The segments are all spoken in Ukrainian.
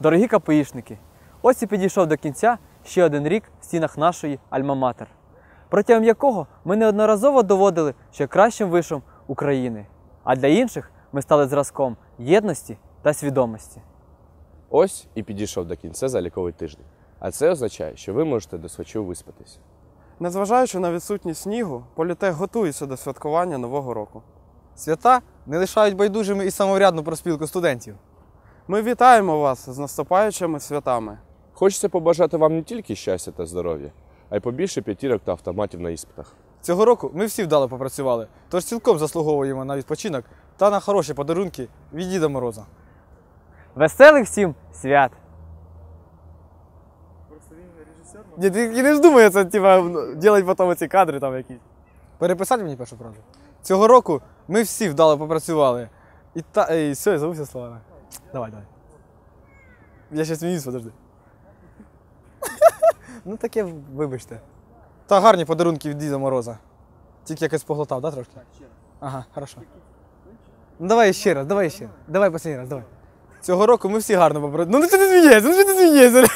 Дорогі КПІшники, ось і підійшов до кінця ще один рік в стінах нашої Альма-Матер, протягом якого ми неодноразово доводили, що кращим вишом України, а для інших ми стали зразком єдності та свідомості. Ось і підійшов до кінця заліковий тиждень. А це означає, що ви можете до свочу виспатися. Незважаючи на відсутність снігу, політех готується до святкування Нового року. Свята не лишають байдужими і самоврядну проспілку студентів. Ми вітаємо вас з наступаючими святами. Хочеться побажати вам не тільки щастя та здоров'я, а й побільше п'ятірок та автоматів на іспитах. Цього року ми всі вдало попрацювали, тож цілком заслуговуємо на відпочинок та на хороші подарунки від Діда Мороза. Веселих всім свят! Ні, ти і не вздумає це, типа, робити потім ці кадри там якісь. Переписати мені першу фразу. Цього року ми всі вдало попрацювали. І та. Ей, все, я забувся словами. Давай, давай. Я ще сміюсь, подожди. ну таке, вибачте. Та гарні подарунки від Діда Мороза. Тільки якось поглотав, да, трошки? Ага, хорошо. Ну давай ще раз, давай ще. Давай останній раз, давай. Цього року ми всі гарно попрацювали. Ну ти не смієшся, ну що ти смієшся?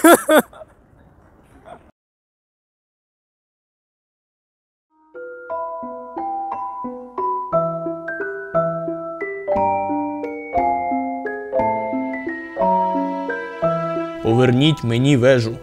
Поверніть мені вежу.